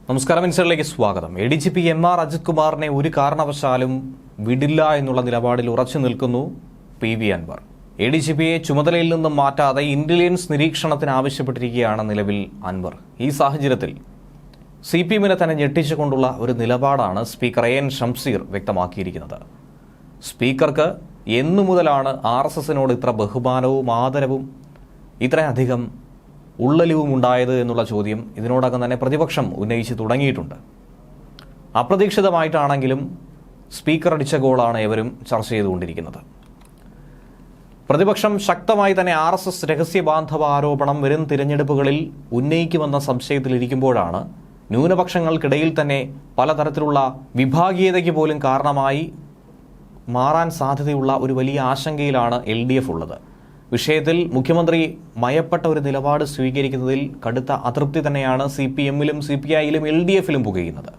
നമസ്കാരം മിനിസ്റ്ററിലേക്ക് സ്വാഗതം. A D G P M R Ajith കുമാറിനെ ഒരു കാരണവശാലും വിടില്ല എന്നുള്ള നിലപാടിൽ ഉറച്ചു നിൽക്കുന്നു P V Anwar. A D G പിയെ ചുമതലയിൽ നിന്നും മാറ്റാതെ ഇന്റലിജൻസ് നിരീക്ഷണത്തിന് ആവശ്യപ്പെട്ടിരിക്കുകയാണ് നിലവിൽ അൻവർ. ഈ സാഹചര്യത്തിൽ സി പി എമ്മിനെ തന്നെ ഞെട്ടിച്ചുകൊണ്ടുള്ള ഒരു നിലപാടാണ് സ്പീക്കർ എ എൻ ഷംസീർ വ്യക്തമാക്കിയിരിക്കുന്നത്. സ്പീക്കർക്ക് എന്നു മുതലാണ് ആർ എസ് എസിനോട് ഇത്ര ബഹുമാനവും ആദരവും ഇത്രയധികം ഉള്ളലിവും ഉണ്ടായത് എന്നുള്ള ചോദ്യം ഇതിനോടകം തന്നെ പ്രതിപക്ഷം ഉന്നയിച്ച് തുടങ്ങിയിട്ടുണ്ട്. അപ്രതീക്ഷിതമായിട്ടാണെങ്കിലും സ്പീക്കർ അടിച്ച ഗോളാണ് ഇവരും ചർച്ച ചെയ്തുകൊണ്ടിരിക്കുന്നത്. പ്രതിപക്ഷം ശക്തമായി തന്നെ ആർ എസ് എസ് രഹസ്യ ബാന്ധവ ആരോപണം വരും തിരഞ്ഞെടുപ്പുകളിൽ ഉന്നയിക്കുമെന്ന സംശയത്തിലിരിക്കുമ്പോഴാണ് ന്യൂനപക്ഷങ്ങൾക്കിടയിൽ തന്നെ പലതരത്തിലുള്ള വിഭാഗീയതയ്ക്ക് പോലും കാരണമായി മാറാൻ സാധ്യതയുള്ള ഒരു വലിയ ആശങ്കയിലാണ് എൽ ഡി എഫ് ഉള്ളത്. വിഷയത്തിൽ മുഖ്യമന്ത്രി മയപ്പെട്ട ഒരു നിലപാട് സ്വീകരിക്കുന്നതിൽ കടുത്ത അതൃപ്തി തന്നെയാണ് സി പി എമ്മിലും സി പി ഐയിലും എൽ ഡി എഫിലും പുകയുന്നത്.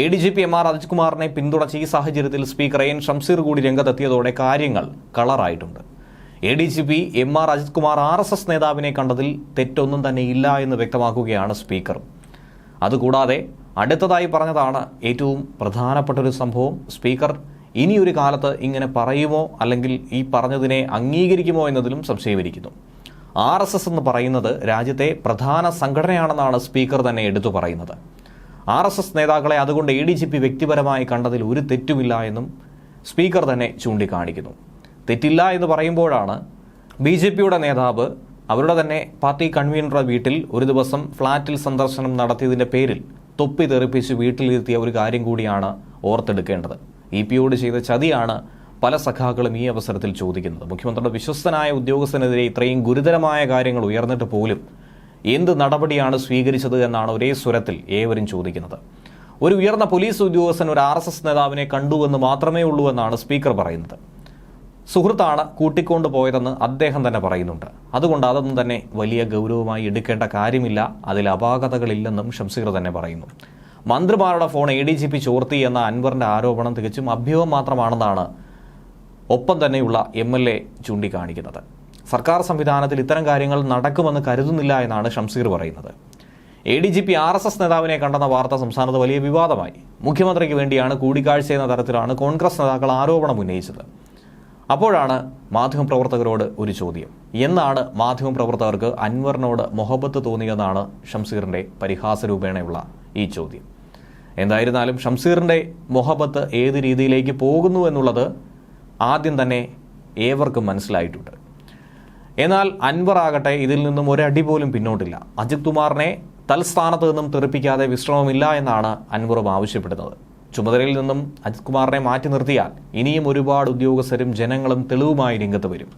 A D G P M R അജിത്കുമാറിനെ പിന്തുണച്ച ഈ സാഹചര്യത്തിൽ സ്പീക്കർ എൻ ഷംസീർ കൂടി രംഗത്തെത്തിയതോടെ കാര്യങ്ങൾ കളറായിട്ടുണ്ട്. A D G P M R Ajith Kumar R S S നേതാവിനെ കണ്ടതിൽ തെറ്റൊന്നും തന്നെ ഇല്ല എന്ന് വ്യക്തമാക്കുകയാണ് സ്പീക്കർ. അതുകൂടാതെ അടുത്തതായി പറഞ്ഞതാണ് ഏറ്റവും പ്രധാനപ്പെട്ട ഒരു സംഭവം. സ്പീക്കർ ഇനി ഒരു കാലത്ത് ഇങ്ങനെ പറയുമോ അല്ലെങ്കിൽ ഈ പറഞ്ഞതിനെ അംഗീകരിക്കുമോ എന്നതിലും സംശയമിരിക്കുന്നു. ആർ എസ് എസ് എന്ന് പറയുന്നത് രാജ്യത്തെ പ്രധാന സംഘടനയാണെന്നാണ് സ്പീക്കർ തന്നെ എടുത്തു പറയുന്നത്. ആർ എസ് എസ് നേതാക്കളെ അതുകൊണ്ട് എ ഡി ജി പി വ്യക്തിപരമായി കണ്ടതിൽ ഒരു തെറ്റുമില്ല എന്നും സ്പീക്കർ തന്നെ ചൂണ്ടിക്കാണിക്കുന്നു. തെറ്റില്ല എന്ന് പറയുമ്പോഴാണ് ബി ജെ പിയുടെ നേതാവ് അവരുടെ തന്നെ പാർട്ടി കൺവീനറുടെ വീട്ടിൽ ഒരു ദിവസം ഫ്ളാറ്റിൽ സന്ദർശനം നടത്തിയതിന്റെ പേരിൽ തൊപ്പി തെറിപ്പിച്ച് വീട്ടിലിരുത്തിയ ഒരു കാര്യം കൂടിയാണ് ഓർത്തെടുക്കേണ്ടത്. ഇ പിയോട് ചെയ്ത ചതിയാണ് പല സഖാക്കളും ഈ അവസരത്തിൽ ചോദിക്കുന്നത്. മുഖ്യമന്ത്രിയുടെ വിശ്വസ്തനായ ഉദ്യോഗസ്ഥനെതിരെ ഇത്രയും ഗുരുതരമായ കാര്യങ്ങൾ ഉയർന്നിട്ട് പോലും എന്ത് നടപടിയാണ് സ്വീകരിച്ചത് എന്നാണ് ഒരേ സ്വരത്തിൽ ഏവരും ചോദിക്കുന്നത്. ഒരു ഉയർന്ന പോലീസ് ഉദ്യോഗസ്ഥൻ ഒരു ആർ എസ് എസ് നേതാവിനെ മാത്രമേ ഉള്ളൂ എന്നാണ് സ്പീക്കർ പറയുന്നത്. സുഹൃത്താണ് കൂട്ടിക്കൊണ്ടു പോയതെന്ന് അദ്ദേഹം തന്നെ പറയുന്നുണ്ട്. അതുകൊണ്ട് അതൊന്നും തന്നെ വലിയ ഗൗരവമായി എടുക്കേണ്ട കാര്യമില്ല. അതിൽ അപാകതകളില്ലെന്നും ഷംസീർ തന്നെ പറയുന്നു. മന്ത്രിമാരുടെ phone A D G P ചോർത്തി എന്ന അൻവറിന്റെ ആരോപണം തികച്ചും അഭ്യൂഹം മാത്രമാണെന്നാണ് ഒപ്പം തന്നെയുള്ള എം എൽ എ ചൂണ്ടിക്കാണിക്കുന്നത്. സർക്കാർ സംവിധാനത്തിൽ ഇത്തരം കാര്യങ്ങൾ നടക്കുമെന്ന് കരുതുന്നില്ല എന്നാണ് ഷംസീർ പറയുന്നത്. A D G P R S S നേതാവിനെ കണ്ടെന്ന വാർത്ത സംസ്ഥാനത്ത് വലിയ വിവാദമായി. മുഖ്യമന്ത്രിക്ക് വേണ്ടിയാണ് കൂടിക്കാഴ്ച എന്ന തരത്തിലാണ് കോൺഗ്രസ് നേതാക്കൾ ആരോപണം ഉന്നയിച്ചത്. അപ്പോഴാണ് മാധ്യമപ്രവർത്തകരോട് ഒരു ചോദ്യം. എന്നാണ് മാധ്യമപ്രവർത്തകർക്ക് അൻവറിനോട് മൊഹബത്ത് തോന്നിയെന്നാണ് ഷംസീറിന്റെ പരിഹാസ രൂപേണയുള്ള ഈ ചോദ്യം. എന്തായിരുന്നാലും ഷംസീറിന്റെ മൊഹബത്ത് ഏത് രീതിയിലേക്ക് പോകുന്നു എന്നുള്ളത് ആദ്യം തന്നെ ഏവർക്കും മനസ്സിലായിട്ടുണ്ട്. എന്നാൽ അൻവർ ആകട്ടെ ഇതിൽ നിന്നും ഒരടി പോലും പിന്നോട്ടില്ല. അജിത് കുമാറിനെ തൽസ്ഥാനത്ത് നിന്നും തെറിപ്പിക്കാതെ വിശ്രമമില്ല എന്നാണ് അൻവറും ആവശ്യപ്പെടുന്നത്. ചുമതലയിൽ നിന്നും അജിത് കുമാറിനെ മാറ്റി നിർത്തിയാൽ ഇനിയും ഒരുപാട് ഉദ്യോഗസ്ഥരും ജനങ്ങളും തെളിവുമായി രംഗത്ത് വരും.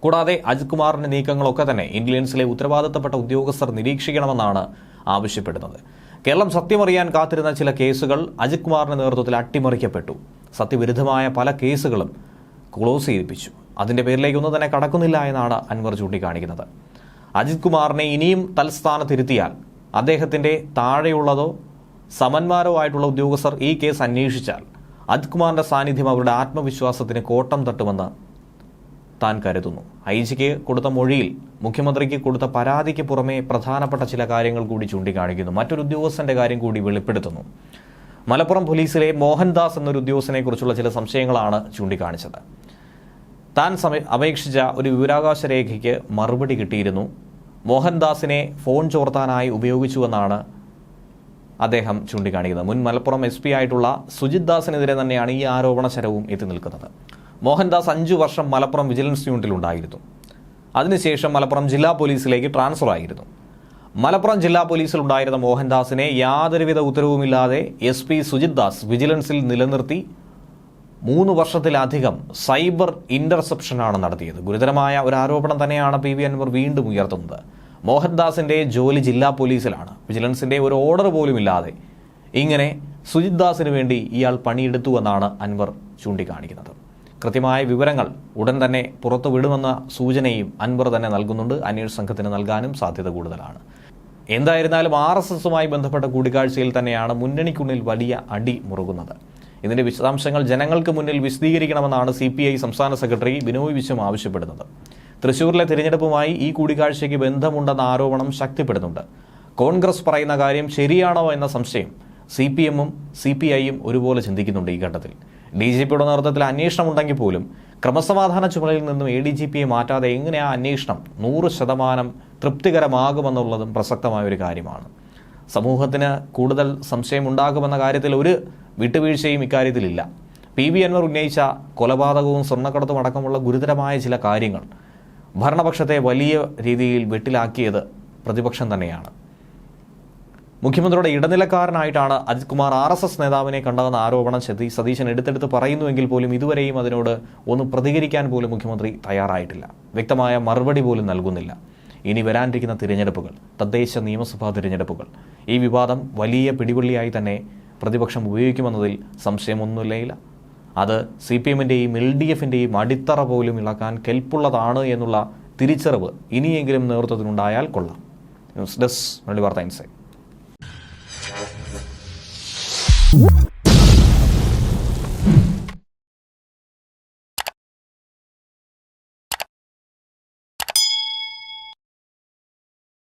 കൂടാതെ അജിത് കുമാറിന്റെ നീക്കങ്ങളൊക്കെ തന്നെ ഇന്റലിജൻസിലെ ഉത്തരവാദിത്തപ്പെട്ട ഉദ്യോഗസ്ഥർ നിരീക്ഷിക്കണമെന്നാണ് ആവശ്യപ്പെടുന്നത്. കേരളം സത്യമറിയാൻ കാത്തിരുന്ന ചില കേസുകൾ അജിത് കുമാറിന്റെ നേതൃത്വത്തിൽ അട്ടിമറിക്കപ്പെട്ടു. സത്യവിരുദ്ധമായ പല കേസുകളും ക്ലോസ് ചെയ്യിപ്പിച്ചു. അതിന്റെ പേരിലേക്കൊന്നും തന്നെ കടക്കുന്നില്ല എന്നാണ് അൻവർ ചൂണ്ടിക്കാണിക്കുന്നത്. അജിത് കുമാറിനെ ഇനിയും തൽസ്ഥാനത്തിരുത്തിയാൽ അദ്ദേഹത്തിന്റെ താഴെയുള്ളതോ സമന്മാരോ ആയിട്ടുള്ള ഉദ്യോഗസ്ഥർ ഈ കേസ് അന്വേഷിച്ചാൽ അജിത് കുമാറിന്റെ സാന്നിധ്യം അവരുടെ ആത്മവിശ്വാസത്തിന് കോട്ടം തട്ടുമെന്ന് താൻ കരുതുന്നു. ഐ ജിക്ക് കൊടുത്ത മൊഴിയിൽ മുഖ്യമന്ത്രിക്ക് കൊടുത്ത പരാതിക്ക് പുറമെ പ്രധാനപ്പെട്ട ചില കാര്യങ്ങൾ കൂടി ചൂണ്ടിക്കാണിക്കുന്നു. മറ്റൊരു ഉദ്യോഗസ്ഥന്റെ കാര്യം കൂടി വെളിപ്പെടുത്തുന്നു. മലപ്പുറം പോലീസിലെ മോഹൻദാസ് എന്നൊരു ഉദ്യോഗസ്ഥനെ കുറിച്ചുള്ള ചില സംശയങ്ങളാണ് ചൂണ്ടിക്കാണിച്ചത്. താൻ അപേക്ഷിച്ച ഒരു വിവരാകാശ രേഖയ്ക്ക് മറുപടി കിട്ടിയിരുന്നു. മോഹൻദാസിനെ ഫോൺ ചോർത്താനായി ഉപയോഗിച്ചുവെന്നാണ് അദ്ദേഹം ചൂണ്ടിക്കാണിക്കുന്നത്. മുൻ മലപ്പുറം എസ് ആയിട്ടുള്ള സുജിത് ദാസിനെതിരെ തന്നെയാണ് ഈ ആരോപണ ശരവും എത്തി നിൽക്കുന്നത്. മോഹൻദാസ് അഞ്ചു വർഷം മലപ്പുറം വിജിലൻസ് യൂണിറ്റിലുണ്ടായിരുന്നു അതിനുശേഷം മലപ്പുറം ജില്ലാ പോലീസിലേക്ക് ട്രാൻസ്ഫർ ആയിരുന്നു. മലപ്പുറം ജില്ലാ പോലീസിൽ ഉണ്ടായിരുന്ന മോഹൻദാസിനെ യാതൊരുവിധ ഉത്തരവുമില്ലാതെ എസ് പി സുജിത് ദാസ് വിജിലൻസിൽ നിലനിർത്തി മൂന്ന് വർഷത്തിലധികം സൈബർ ഇന്റർസെപ്ഷനാണ് നടത്തിയത്. ഗുരുതരമായ ഒരു ആരോപണം തന്നെയാണ് പി വി അൻവർ വീണ്ടും ഉയർത്തുന്നത്. മോഹൻദാസിന്റെ ജോലി ജില്ലാ പോലീസിലാണ്. വിജിലൻസിന്റെ ഒരു ഓർഡർ പോലും ഇല്ലാതെ ഇങ്ങനെ സുജിത് ദാസിന് വേണ്ടി ഇയാൾ പണിയെടുത്തുവെന്നാണ് അൻവർ ചൂണ്ടിക്കാണിക്കുന്നത്. കൃത്യമായ വിവരങ്ങൾ ഉടൻ തന്നെ പുറത്തുവിടുമെന്ന സൂചനയും അൻവർ തന്നെ നൽകുന്നുണ്ട്. അന്വേഷണ സംഘത്തിന് നൽകാനും സാധ്യത കൂടുതലാണ്. എന്തായിരുന്നാലും ആർ എസ് എസുമായി ബന്ധപ്പെട്ട കൂടിക്കാഴ്ചയിൽ തന്നെയാണ് മുന്നണിക്കുള്ളിൽ വലിയ അടി മുറുകുന്നത്. ഇതിന്റെ വിശദാംശങ്ങൾ ജനങ്ങൾക്ക് മുന്നിൽ വിശദീകരിക്കണമെന്നാണ് സി പി ഐ സംസ്ഥാന സെക്രട്ടറി ബിനോയ് വിശ്വം ആവശ്യപ്പെടുന്നത്. തൃശൂരിലെ തിരഞ്ഞെടുപ്പുമായി ഈ കൂടിക്കാഴ്ചയ്ക്ക് ബന്ധമുണ്ടെന്ന ആരോപണം ശക്തിപ്പെടുന്നുണ്ട്. കോൺഗ്രസ് പറയുന്ന കാര്യം ശരിയാണോ എന്ന സംശയം സി പി എമ്മും സി പി ഐയും ഒരുപോലെ ചിന്തിക്കുന്നുണ്ട് ഈ ഘട്ടത്തിൽ. ഡി ജി പിയുടെ നേതൃത്വത്തിൽ അന്വേഷണം ഉണ്ടെങ്കിൽ പോലും ക്രമസമാധാന ചുമതലയിൽ നിന്നും എ ഡി ജി പിയെ മാറ്റാതെ എങ്ങനെ ആ അന്വേഷണം നൂറ് ശതമാനം തൃപ്തികരമാകുമെന്നുള്ളതും പ്രസക്തമായ ഒരു കാര്യമാണ്. സമൂഹത്തിന് കൂടുതൽ സംശയമുണ്ടാകുമെന്ന കാര്യത്തിൽ ഒരു വിട്ടുവീഴ്ചയും ഇക്കാര്യത്തിലില്ല. പി വി അൻവർ ഉന്നയിച്ച കൊലപാതകവും സ്വർണക്കടത്തും അടക്കമുള്ള ഗുരുതരമായ ചില കാര്യങ്ങൾ ഭരണപക്ഷത്തെ വലിയ രീതിയിൽ വെട്ടിലാക്കിയത് പ്രതിപക്ഷം തന്നെയാണ്. മുഖ്യമന്ത്രിയുടെ ഇടനിലക്കാരനായിട്ടാണ് Ajith Kumar R S S നേതാവിനെ കണ്ടതെന്ന ആരോപണം സതീശൻ എടുത്തെടുത്ത് പറയുന്നുവെങ്കിൽ പോലും ഇതുവരെയും അതിനോട് ഒന്ന് പ്രതികരിക്കാൻ പോലും മുഖ്യമന്ത്രി തയ്യാറായിട്ടില്ല. വ്യക്തമായ മറുപടി പോലും നൽകുന്നില്ല. ഇനി വരാനിരിക്കുന്ന തിരഞ്ഞെടുപ്പുകൾ തദ്ദേശ നിയമസഭാ തിരഞ്ഞെടുപ്പുകൾ ഈ വിവാദം വലിയ പിടിവള്ളിയായി തന്നെ പ്രതിപക്ഷം ഉപയോഗിക്കുമെന്നതിൽ സംശയമൊന്നുമില്ല. അത് സി പി എമ്മിന്റെയും എൽ ഡി എഫിന്റെയും അടിത്തറ പോലും ഇളക്കാൻ കെൽപ്പുള്ളതാണ് എന്നുള്ള തിരിച്ചറിവ് ഇനിയെങ്കിലും നേതൃത്വത്തിനുണ്ടായാൽ കൊള്ളാം. ന്യൂസ് ഡെസ്ക് വാർത്ത ഇൻസൈറ്റ് Woo!